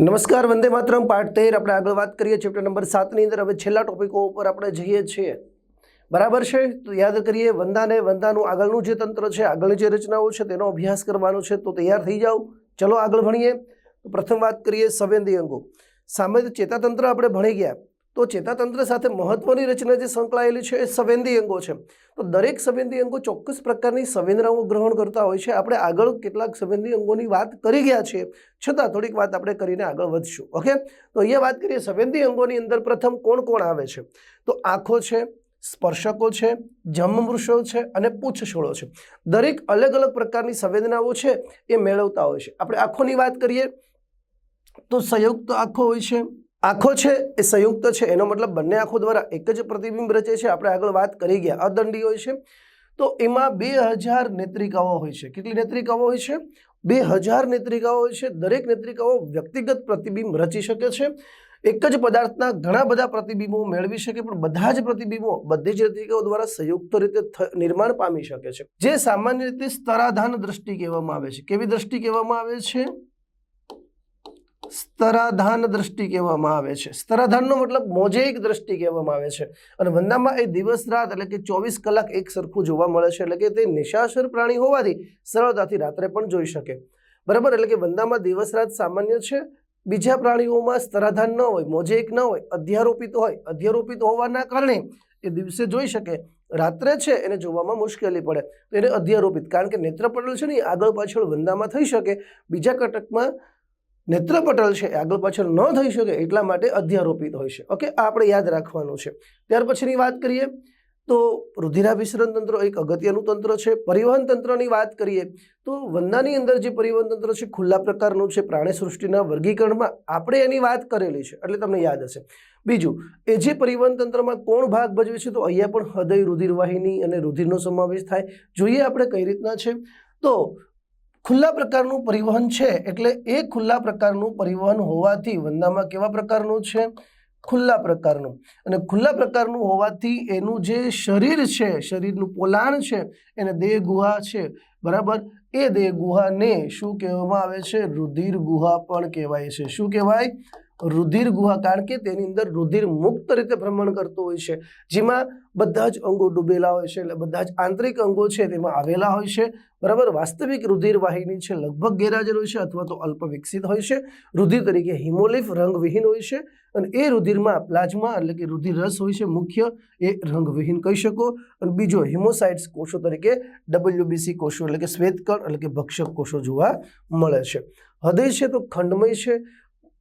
નમસ્કાર, વંદે માતરમ. પાઠ તેર, આપણે આગળ વાત કરીએ ચેપ્ટર નંબર સાતની અંદર. હવે છેલ્લા ટોપિકો ઉપર આપણે જઈએ છીએ. બરાબર છે? તો યાદ કરીએ, વંદાને વંદાનું આગળનું જે તંત્ર છે, આગળની જે રચનાઓ છે, તેનો અભ્યાસ કરવાનો છે. તો તૈયાર થઈ જાઓ. ચલો આગળ ભણીએ. પ્રથમ વાત કરીએ સંવેદી અંગો. સામાન્ય ચેતાતંત્ર આપણે ભણી ગયા. તો ચેતાતંત્ર સાથે મહત્વની રચના જે સંકળાયેલી છે એ સંવેદી અંગો છે. તો દરેક સંવેદી અંગો ચોક્કસ પ્રકારની સંવેદનાઓ ગ્રહણ કરતા હોય છે. આપણે આગળ કેટલાક સંવેદી અંગોની વાત કરી ગયા છીએ. છતાં થોડીક વાત આપણે કરીને આગળ વધશું. ઓકે? તો અહીંયા વાત કરીએ સંવેદી અંગોની અંદર પ્રથમ કોણ કોણ આવે છે? તો આંખો છે, સ્પર્શકો છે જમવૃષો છે અને પૂંછછોડો છે. દરેક અલગ અલગ પ્રકારની સંવેદનાઓ છે એ મેળવતા હોય છે. આપણે આંખોની વાત કરીએ તો સંયુક્ત આંખો હોય છે આંખો છે એ સંયુક્ત છે, એનો મતલબ બંને આંખો દ્વારા એક જ પ્રતિબિંબ રચે છે. આપણે આગળ વાત કરી ગયા, અદંડી હોય છે. તો એમાં બે હજાર નેત્રિકાઓ હોય છે. કેટલી નેત્રિકાઓ હોય છે? બે હજાર નેત્રિકાઓ હોય છે. દરેક નેત્રિકાઓ વ્યક્તિગત પ્રતિબિંબ રચી શકે છે. એક જ પદાર્થના ઘણા બધા પ્રતિબિંબો મેળવી શકે, પણ બધા જ પ્રતિબિંબો બધી જ નેત્રિકાઓ દ્વારા સંયુક્ત રીતે નિર્માણ પામી શકે છે. જે સામાન્ય રીતે સ્તરાધાન દ્રષ્ટિ કહેવામાં આવે છે. કેવી દ્રષ્ટિ કહેવામાં આવે છે? સ્તરાધાન દ્રષ્ટિ કહેવામાં આવે છે. સ્તરાધાનનો મતલબ મોજેક દ્રષ્ટિ કહેવામાં આવે છે. અને વંદામાં એ દિવસ રાત એટલે કે ચોવીસ કલાક એક સરખું જોવા મળે છે. એટલે કે તે નિશાસર પ્રાણી હોવાથી સરળતાથી રાત્રે પણ જોઈ શકે. બરાબર? એટલે કે વંદામાં દિવસ રાત સામાન્ય છે. બીજા પ્રાણીઓમાં સ્તરાધાન ન હોય મોજેક ન હોય, અધ્યારોપિત હોય, અધ્યારોપિત હોવાના કારણે એ દિવસે જોઈ શકે. રાત્રે છે એને જોવામાં મુશ્કેલી પડે. તો એને અધ્યારોપિત. કારણ કે નેત્રપટલ છે ને આગળ પાછળ વંદામાં થઈ શકે. બીજા કટકમાં નેત્રપટલ છે આગળ પાછળ ન થઈ શકે એટલા માટે અધ્યારોપિત હોય છે. ઓકે, આ આપણે યાદ રાખવાનું છે. ત્યાર પછીની વાત કરીએ તો રુધિરાભિસરણ તંત્ર એક અગત્યનું તંત્ર છે. પરિવહન તંત્રની વાત કરીએ તો વંદાની અંદર જે પરિવહન તંત્ર છે, ખુલ્લા પ્રકારનું છે પ્રાણી સૃષ્ટિના વર્ગીકરણમાં આપણે એની વાત કરેલી છે, એટલે તમને યાદ હશે. બીજું, એ જે પરિવહન તંત્રમાં કોણ ભાગ ભજવે છે, તો અહીંયા પણ હૃદય રુધિરવાહિની અને રુધિરનો સમાવેશ થાય. જોઈએ આપણે કઈ રીતના છે. તો ખુલ્લા પ્રકારનું પરિવહન છે એટલે એ ખુલ્લા પ્રકારનું પરિવહન હોવાથી વંદામાં કેવા પ્રકારનું છે? ખુલ્લા પ્રકારનું. અને ખુલ્લા પ્રકારનું હોવાથી એનું જે શરીર છે, શરીરનું પોલાણ છે, એને દેહ ગુહા છે. બરાબર? એ દેહ ગુહાને શું કહેવામાં આવે છે? રુધિર ગુહા પણ કહેવાય છે. શું કહેવાય? રુધિર ગુહા કારણ કે તેની અંદર રુધિર મુક્ત રીતે ભ્રમણ કરતું હોય છે. જેમાં બધા જ અંગો ડૂબેલા હોય છે એટલે બધા જ આંતરિક અંગો છે તેમાં આવેલા હોય છે. બરાબર? વાસ્તવિક રુધિર વાહિની છે લગભગ ગેરહાજર હોય છે અથવા તો અલ્પ વિકસિત હોય છે. રુધિર તરીકે હિમોલિફ રંગવિહીન હોય છે અને એ રુધિરમાં પ્લાઝમા એટલે કે રુધિર રસ હોય છે મુખ્ય. એ રંગવિહીન કહી શકો. અને બીજો હિમોસાઇટ્સ કોષો તરીકે ડબલ્યુબીસી કોષો એટલે કે શ્વેતકણ એટલે કે ભક્ષક કોષો જોવા મળે છે. હૃદય છે તો ખંડમય છે.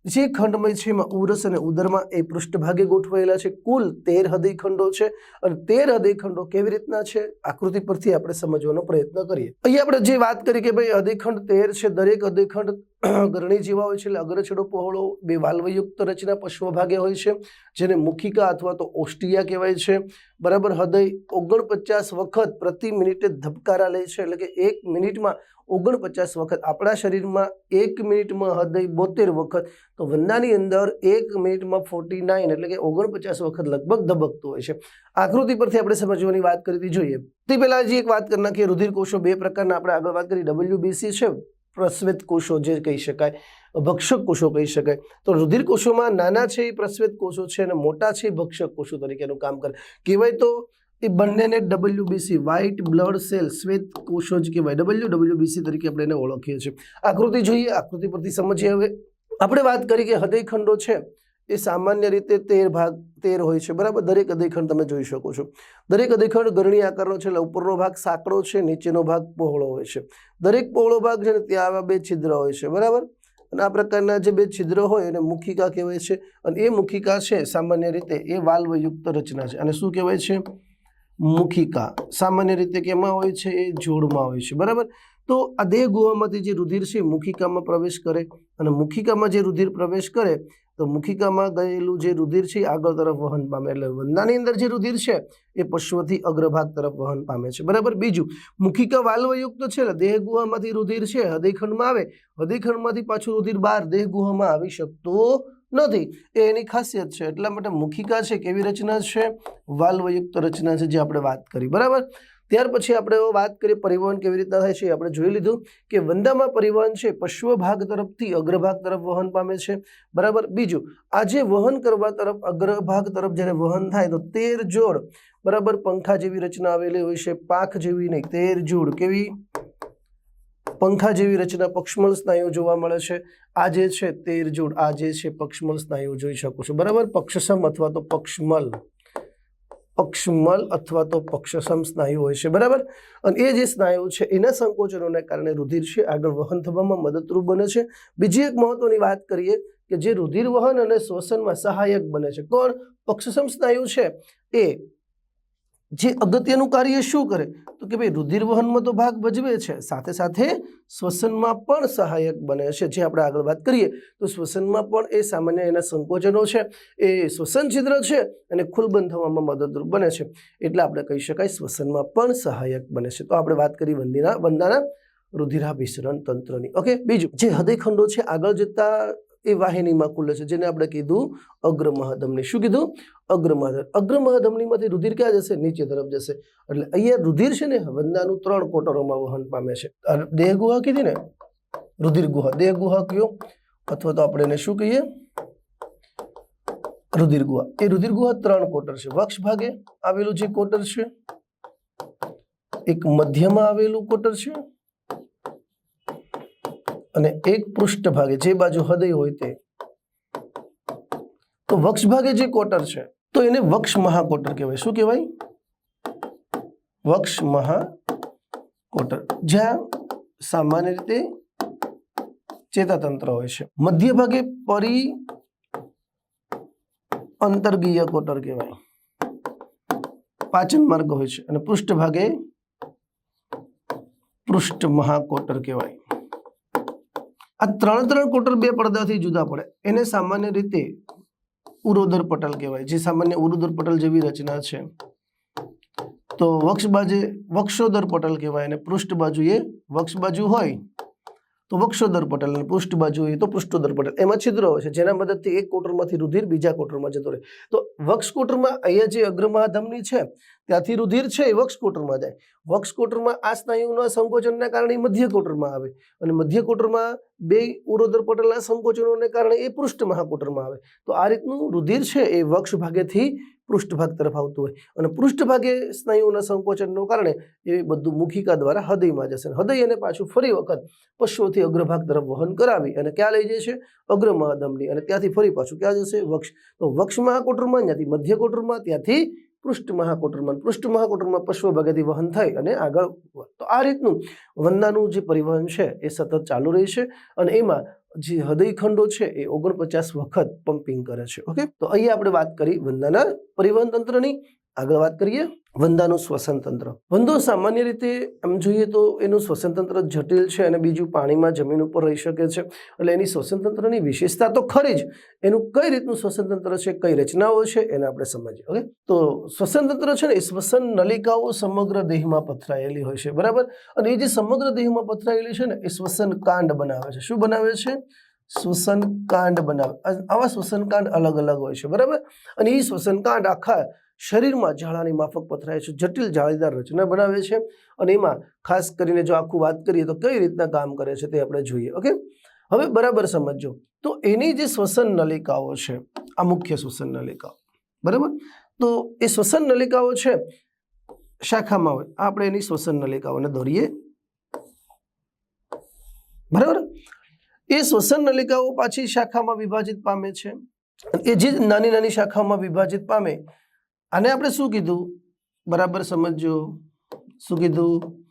જે ખંડમય છે એમાં ઉરસ અને ઉદરમાં એ પૃષ્ઠભાગે ગોઠવાયેલા છે. કુલ તેર હૃદયખંડો છે અને તેર હૃદયખંડો કેવી રીતના છે? આકૃતિ પરથી આપણે સમજવાનો પ્રયત્ન કરીએ. અહીંયા આપણે જે વાત કરી કે ભાઈ હૃદયખંડ તેર છે, દરેક હૃદયખંડ ગરણી જેવા હોય છે એટલે અગ્રછેડો પહોળો, બે વાલ્વયુક્ત રચના પશ્વ ભાગે હોય છે, જેને મુખિકા અથવા તો ઓસ્ટિયા કહેવાય છે. બરાબર હૃદય ઓગણપચાસ વખત પ્રતિ મિનિટે ધબકારા લે છે, એટલે કે એક મિનિટમાં ઓગણપચાસ વખત. આપણા શરીરમાં એક મિનિટમાં હૃદય બોતેર વખત, તો વંદાની અંદર એક મિનિટમાં ફોર્ટી નાઇન એટલે કે ઓગણપચાસ વખત લગભગ ધબકતું હોય છે. આકૃતિ પરથી આપણે સમજવાની વાત કરી જોઈએ. તે પહેલાં હજી એક વાત કરી નાખીએ. રુધિર કોષો બે પ્રકારના. આપણે આગળ વાત કરી. ડબલ્યુબીસી છે. પ્રસ્વેત કોષો જે કહી શકાય, ભક્ષક કોષો કહી શકાય. તો રુધિર કોષોમાં નાના છે એ પ્રસ્વેત કોષો છે અને મોટા છે ભક્ષક કોષો તરીકેનું કામ કરે. કહેવાય તો એ બંનેને ડબલ્યુબીસી વ્હાઇટ બ્લડ સેલ શ્વેત કોષો જ કહેવાય. ડબલ્યુ ડબલ્યુબીસી તરીકે આપણે એને ઓળખીએ છીએ. આકૃતિ જોઈએ, આકૃતિ પરથી સમજીએ હવે. આપણે વાત કરી કે હૃદયખંડો છે. એ સામાન્ય રીતે તેર ભાગ, તેર હોય છે. બરાબર? દરેક અધિખંડ તમે જોઈ શકો છો. દરેક અધિખંડ ગરણી આકારનો છે એટલે ઉપરનો ભાગ સાંકડો છે, નીચેનો ભાગ પહોળો હોય છે. દરેક પહોળો ભાગ છે ને ત્યાં આવા બે છિદ્ર હોય છે. બરાબર? અને આ પ્રકારના જે બે છિદ્ર હોય એને મુખિકા કહેવાય છે અને એ મુખિકા છે સામાન્ય રીતે એ વાલ્વયુક્ત રચના છે. અને શું કહેવાય છે? મુખિકા. સામાન્ય રીતે કેમાં હોય છે? એ જોડમાં હોય છે. બરાબર? તો આ દેહ ગુહામાંથી જે રુધિર છે મુખિકામાં પ્રવેશ કરે અને મુખિકામાં જે રુધિર પ્રવેશ કરે તો મુખિકામાં ગયેલું જે રુધિર છે આગળ તરફ વહન પામે એટલે વંદાની અંદર જે રુધિર છે એ પશ્વથી અગ્રભાગ તરફ વહન પામે છે. બરાબર? બીજું, મુખિકા વાલ્વયુક્ત છે દેહ ગુહામાંથી રુધિર છે હૃદયખંડમાં આવે. હૃદયખંડમાંથી પાછું રુધિર બહાર દેહ ગુહામાં આવી શકતું નથી. એ એની ખાસિયત છે. એટલા માટે મુખિકા છે કેવી રચના છે? વાલ્વયુક્ત રચના છે જે આપણે વાત કરી. બરાબર? ત્યાર પછી આપણે વાત કરીએ પરિવહન કેવી રીતના થાય છે આપણે જોઈ લીધું કે વંદામાં પરિવહન છે, પશ્વ ભાગ તરફથી અગ્રભાગ તરફ વહન પામે છે. બરાબર? બીજું, આજે વહન કરવા તરફ અગ્રભાગ તરફ જ્યારે વહન થાય તો તેર જોડ, બરાબર? પંખા જેવી રચના આવેલી હોય છે પાખ જેવી નહીં, તેર જોડ. કેવી? પંખા જેવી રચના પક્ષમલ સ્નાયુ જોવા મળે છે. આ જે છે તેર જોડ આ જે છે પક્ષમલ સ્નાયુ જોઈ શકો છો. બરાબર? પક્ષસમ અથવા તો પક્ષમલ. પક્ષમલ અથવા તો પક્ષસમ સ્નાયુ હોય છે, બરાબર? અને એ જે સ્નાયુ છે, એના સંકોચનોને કારણે રુધિર છે આગળ વહન થવામાં મદદરૂપ બને છે. બીજી એક મહત્વની વાત કરીએ કે જે રુધિર વહન અને શ્વસનમાં સહાયક બને છે. કોણ? પક્ષસમ સ્નાયુ છે. એ જે અગત્યનું કાર્ય શું કરે? તો કે ભાઈ રુધિર વહનમાં તો ભાગ ભજવે છે. સાથે સાથે શ્વસનમાં પણ સહાયક બને છે. જે આપણે આગળ વાત કરીએ, તો શ્વસનમાં પણ એ સામાન્ય એના સંકોચનો છે, એ શ્વસન છિદ્ર છે અને ખુલબંધ થવામાં મદદરૂપ બને છે. એટલે આપણે કહી શકાય શ્વસનમાં પણ સહાયક બને છે. તો આપણે વાત કરી વંદિના, વંદાના રુધિરાભિસરણ તંત્રની. ઓકે, બીજું, જે હૃદયખંડો છે, આગળ જતા એ વાહિનીમાં ખુલે છે, જેને આપણે કીધું અગ્ર મહાધમની શું કીધું? અગ્ર મહાધમ અગ્ર મહાધમનીમાંથી રુધિર ક્યાં જશે? નીચે તરફ જશે. એટલે અહીંયા રુધિર છે ને, વંદાનું ત્રણ કોટરોમાં વહન પામે છે. દેહ ગુહા કીધી ને? રુધિર ગુહા દેહ ગુહા કયો? અથવા તો આપણે એને શું કહીએ? રુધિર ગુહા એ રુધિર ગુહા ત્રણ કોટર છે. વક્ષ ભાગે આવેલું જે કોટર છે, એક મધ્યમાં આવેલું કોટર છે અને એક પૃષ્ઠ ભાગે જે બાજુ હૃદય હોય તે. તો વક્ષ ભાગે જે કોટર છે, તો એને વક્ષ મહાકોટર કહેવાય. શું કહેવાય? વક્ષ મહાકોટર. જ્યાં સામાન્ય રીતે ચેતાતંત્ર હોય છે. મધ્ય ભાગે પરી અંતર્ગીય કોટર કહેવાય. પાચન માર્ગ હોય છે અને પૃષ્ઠ ભાગે પૃષ્ઠ મહાકોટર કહેવાય. આ ત્રણ ત્રણ કોટર બે પડદાથી જુદા પડે. એને સામાન્ય રીતે ઉરોદર પટલ કહેવાય, જે સામાન્ય ઉરોદર પટલ જેવી રચના છે. તો વક્ષ બાજુ વક્ષોદર પટલ કહેવાય અને પૃષ્ઠ બાજુએ વક્ષ બાજુ હોય તો વક્ષોદર પટલ અને પૃષ્ઠ બાજુ હોય તો પૃષ્ઠોદર પટલ. એમાં છિદ્રો હોય છે, જેના મદદથી એક કોટરમાંથી રુધિર બીજા કોટરમાં જતો રહે. તો વક્ષ કોટરમાં અહીંયા જે અગ્રમહાધમની છે ત્યાંથી રુધિર છે એ વક્ષ કોટરમાં જાય. વક્ષ કોટરમાં આ સ્નાયુના સંકોચનના કારણે મધ્ય કોટરમાં આવે. અને મધ્ય કોટરમાં બે ઉરોદર પટલના સંકોચનોને કારણે એ પૃષ્ઠ મહાકોટરમાં આવે. તો આ રીતનું રુધિર છે એ વક્ષ ભાગેથી પૃષ્ઠભાગ તરફ આવતું હોય. અને પૃષ્ઠભાગે સ્નાયુઓના સંકોચનનો કારણે એ બધું મુખિકા દ્વારા હૃદયમાં જશે. હૃદય એને પાછું ફરી વખત પશ્વથી અગ્રભાગ તરફ વહન કરાવી અને ક્યાં લઈ જાય છે? અગ્ર મહાદમની. અને ત્યાંથી ફરી પાછું ક્યાં જશે? વક્ષ તો વક્ષ મહાકોટરમાં, ત્યાંથી મધ્ય કોટરમાં, ત્યાંથી પૃષ્ઠ મહાકોટરમાં પૃષ્ઠ મહાકોટરમાં પશ્વ ભાગેથી વહન થઈ અને આગળ તો આ રીતનું વંદાનું જે પરિવહન છે એ સતત ચાલુ રહે છે અને એમાં જે હૃદયખંડો છે એ ઓગણપચાસ વખત પમ્પિંગ કરે છે. ઓકે? તો અહીંયા આપણે વાત કરી વંદાના પરિવહન તંત્રની. આગળ વાત કરીએ, વંદાનું શ્વસન તંત્ર વંદો સામાન્ય રીતે એમ જોઈએ તો એનું શ્વસન તંત્ર જટિલ છે અને બીજું પાણીમાં જમીન ઉપર રહી શકે છે. એટલે એની શ્વસન તંત્રની વિશેષતા તો ખરી જ. એનું કઈ રીતનું શ્વસન તંત્ર છે, કઈ રચનાઓ છે, એને આપણે સમજીએ. ઓકે? તો શ્વસન તંત્ર છે ને એ શ્વસન નલિકાઓ સમગ્ર દેહમાં પથરાયેલી હોય છે. બરાબર? અને એ જે સમગ્ર દેહમાં પથરાયેલી છે ને, એ શ્વસન કાંડ બનાવે છે. શું બનાવે છે? શ્વસન કાંડ બનાવે. આવા શ્વસન કાંડ અલગ અલગ હોય છે. બરાબર? અને એ શ્વસન કાંડ આખા શરીરમાં ઝાડાની માફક પથરાય છે, જટિલ જાળીદાર રચના બનાવે છે અને એમાં ખાસ કરીને જો આખું વાત કરીએ તો કઈ રીતના કામ કરે છે તે આપણે જોઈએ, ઓકે? હવે બરાબર સમજો તો એની જે શ્વસન નલિકાઓ છે, આ મુખ્ય શ્વસન નલિકાઓ, બરાબર? તો એ શ્વસન નલિકાઓ છે, શાખામાં હોય, આપણે એની શ્વસન નલિકાઓને દોરીએ. બરાબર? એ શ્વસન નલિકાઓ પાછી શાખામાં વિભાજિત પામે છે. એ જે નાની નાની શાખાઓમાં વિભાજિત પામે આને આપણે શું કીધું? બરાબર સમજો શું કીધું?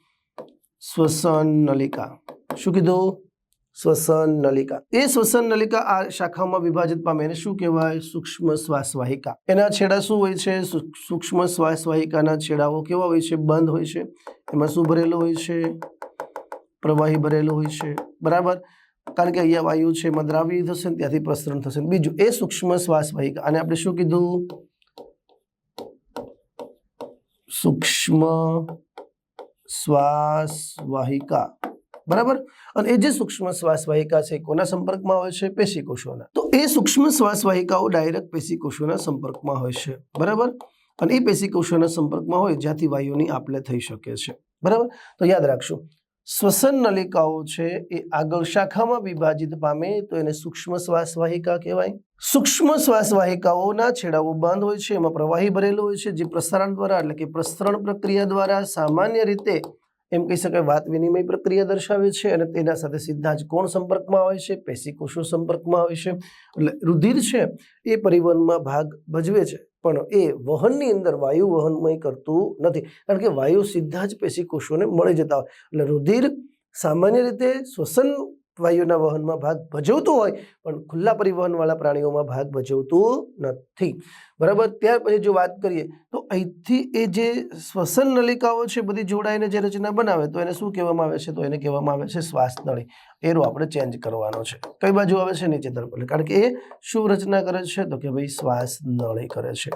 શ્વસન નલિકા. શું કીધું? શ્વસન નલિકા. એ શ્વસન નલિકા આ શાખામાં વિભાજિત પામે એને શું કહેવાય? સૂક્ષ્મ શ્વાસવાહિકા. એના છેડા શું હોય છે? સૂક્ષ્મ શ્વાસ વાહિકાના છેડાઓ કેવા હોય છે? બંધ હોય છે. એમાં શું ભરેલું હોય છે? પ્રવાહી ભરેલું હોય છે. બરાબર? કારણ કે અહીંયા વાયુ છે, એમાં દ્રાવ્ય થશે ત્યાંથી પ્રસરણ થશે બીજું. એ સૂક્ષ્મ શ્વાસ વાહિકા આને આપણે શું કીધું? સૂક્ષ્મ શ્વાસ વાહિકા બરાબર? અને એ જે સૂક્ષ્મ શ્વાસ વાહિકા છે, કોના સંપર્કમાં હોય છે? પેશીકોષોના. તો એ સૂક્ષ્મ શ્વાસવાહિકાઓ ડાયરેક્ટ પેશીકોષોના સંપર્કમાં હોય છે. બરાબર? અને એ પેશીકોષોના સંપર્કમાં હોય, જ્યાંથી વાયુની આપલે થઈ શકે છે. બરાબર? તો યાદ રાખશો, શ્વસન નલિકાઓ છે, એ આગળ શાખામાં વિભાજિત પામે, તો એને સૂક્ષ્મ શ્વાસવાહિકા કહેવાય. સૂક્ષ્મ શ્વાસવાહિકાઓના છેડાઓ બંધ હોય છે, એમાં પ્રવાહી ભરેલો હોય છે, જે પ્રસારણ દ્વારા એટલે કે પ્રસરણ પ્રક્રિયા દ્વારા સામાન્ય રીતે એમ કહી શકાય વાત વિનિમય પ્રક્રિયા દર્શાવે છે અને તેના સાથે સીધા જ કોણ સંપર્કમાં હોય છે? પેશીકોષો સંપર્કમાં હોય છે. એટલે રુધિર છે, એ પરિવહનમાં ભાગ ભજવે છે, પણ એ વહનની અંદર વાયુ વહનમય કરતું નથી. કારણ કે વાયુ સીધા જ પેશીકોષોને મળી જતા હોય. એટલે રુધિર સામાન્ય રીતે શ્વસન વાયુના વહનમાં ભાગ ભજવતું હોય, પણ ખુલ્લા પરિવહનવાળા પ્રાણીઓમાં ભાગ ભજવતું નથી. બરાબર? ત્યાર પછી જો વાત કરીએ, તો અહીંથી એ જે શ્વસન નલિકાઓ છે, બધી જોડાઈને જે રચના બનાવે, તો એને શું કહેવામાં આવે છે? તો એને કહેવામાં આવે છે શ્વાસ નળી એરો આપણે ચેન્જ કરવાનો છે. કઈ બાજુ આવે છે? નીચે તરફ કારણ કે એ શું રચના કરે છે? તો કે ભાઈ શ્વાસ નળી કરે છે.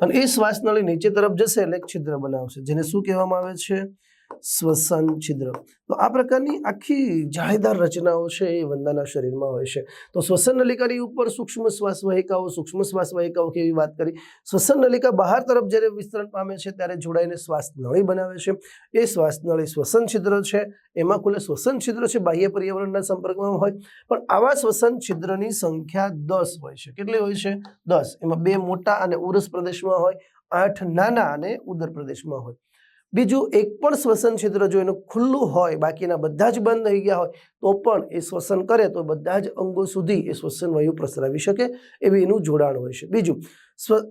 અને એ શ્વાસ નળી નીચે તરફ જશે એટલે છિદ્ર બનાવશે. જેને શું કહેવામાં આવે છે? શ્વસન છિદ્ર. તો આ પ્રકારની આખી જાળીદાર રચનાઓ છે એ વંદાના શરીરમાં હોય છે. તો શ્વસન નલિકાની ઉપર સૂક્ષ્મ શ્વાસ વાહિકાઓ સૂક્ષ્મ શ્વાસ વાહિકાઓ કેવી વાત કરી? શ્વસન નલિકા બહાર તરફ જ્યારે વિસ્તરણ પામે છે ત્યારે જોડાઈને શ્વાસ નળી બનાવે છે. એ શ્વાસ નળી શ્વસન છિદ્ર છે. એમાં કુલે શ્વસન છિદ્ર છે, બાહ્ય પર્યાવરણના સંપર્કમાં હોય. પણ આવા શ્વસન છિદ્રની સંખ્યા દસ હોય છે. કેટલી હોય છે? દસ. એમાં બે મોટા અને ઉરસ પ્રદેશમાં હોય, આઠ નાના અને ઉદર પ્રદેશમાં હોય. બીજું એક પણ શ્વસન છિદ્ર જો એનું ખુલ્લું હોય, બાકીના બધા જ બંધ થઈ ગયા હોય, તો પણ એ શ્વસન કરે તો બધા જ અંગો સુધી એ શ્વસન વાયુ પ્રસરાવી શકે એવી એનું જોડાણ હોય છે. બીજું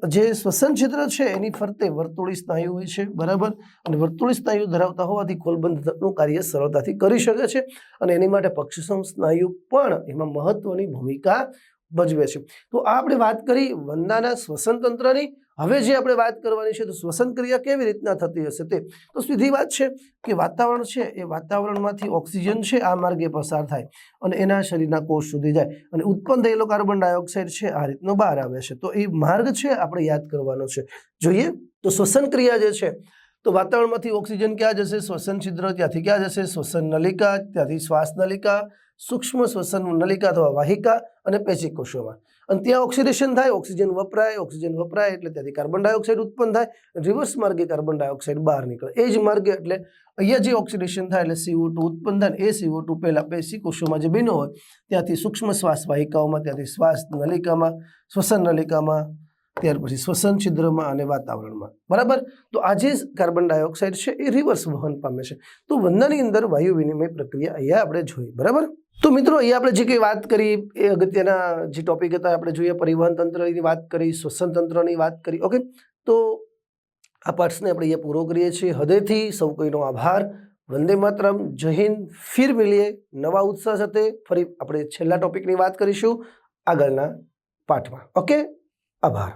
જે શ્વસન છિદ્ર છે એની ફરતે વર્તુળી સ્નાયુ હોય છે, બરાબર? અને વર્તુળી સ્નાયુ ધરાવતા હોવાથી ખોલબંધનું કાર્ય સરળતાથી કરી શકે છે અને એની માટે પક્ષસમ સ્નાયુ પણ એમાં મહત્વની ભૂમિકા ભજવે છે. તો આ આપણે વાત કરી વંદાના શ્વસન તંત્રની હવે જે આપણે વાત કરવાની છે, તો શ્વસન ક્રિયા કેવી રીતના થતી હશે તે? તો સીધી વાત છે કે વાતાવરણ છે, એ વાતાવરણમાંથી ઓક્સિજન છે, આ માર્ગે પસાર થાય અને એના શરીરના કોષ સુધી જાય અને ઉત્પન્ન થયેલો કાર્બન ડાયોક્સાઇડ છે, આ રીતનો બહાર આવે છે. તો એ માર્ગ છે, આપણે યાદ કરવાનો છે. જોઈએ, તો શ્વસન ક્રિયા જે છે, તો વાતાવરણમાંથી ઓક્સિજન ક્યાં જશે? શ્વસન છિદ્ર ત્યાંથી ક્યાં જશે? શ્વસન નલિકા, ત્યાંથી શ્વાસ નલિકા, સૂક્ષ્મ શ્વસન નલિકા અથવા વાહિકા અને પેશી કોષોમાં. અને ત્યાં ઓક્સિડેશન થાય ઓક્સિજન વપરાય ઓક્સિજન વપરાય એટલે ત્યાંથી કાર્બન ડાયોક્સાઇડ ઉત્પન્ન થાય રિવર્સ માર્ગે કાર્બન ડાયોક્સાઇડ બહાર નીકળે. એ જ માર્ગે એટલે અહીંયા જે ઓક્સિડેશન થાય એટલે સીઓ ટુ ઉત્પન્ન થાય ને એ સીઓ ટુ પહેલાં પેશી કોષોમાં જે બન્યો હોય, ત્યાંથી સૂક્ષ્મ શ્વાસ વાહિકાઓમાં, ત્યાંથી શ્વાસ નલિકામાં, શ્વસન નલિકામાં, ત્યાર પછી શ્વસન છિદ્રમાં અને વાતાવરણમાં. બરાબર? તો આ જે કાર્બન ડાયોક્સાઇડ છે એ રિવર્સ વહન પામે છે. તો વંદાની અંદર વાયુ વિનિમય પ્રક્રિયા અહીંયા આપણે જોઈ. બરાબર? તો મિત્રો અહીંયા આપણે જે કંઈ વાત કરી, એ અગત્યના જે ટોપિક હતા આપણે જોઈએ. પરિવહન તંત્રની વાત કરી, શ્વસન તંત્રની વાત કરી. ઓકે તો આ પાઠને આપણે અહીંયા પૂરો કરીએ છીએ. હૃદયથી સૌ કોઈનો આભાર. વંદે માતરમ. જય હિન્દ. ફિર મિલીએ નવા ઉત્સાહ સાથે ફરી આપણે છેલ્લા ટોપિકની વાત કરીશું આગળના પાઠમાં. ઓકે આભાર.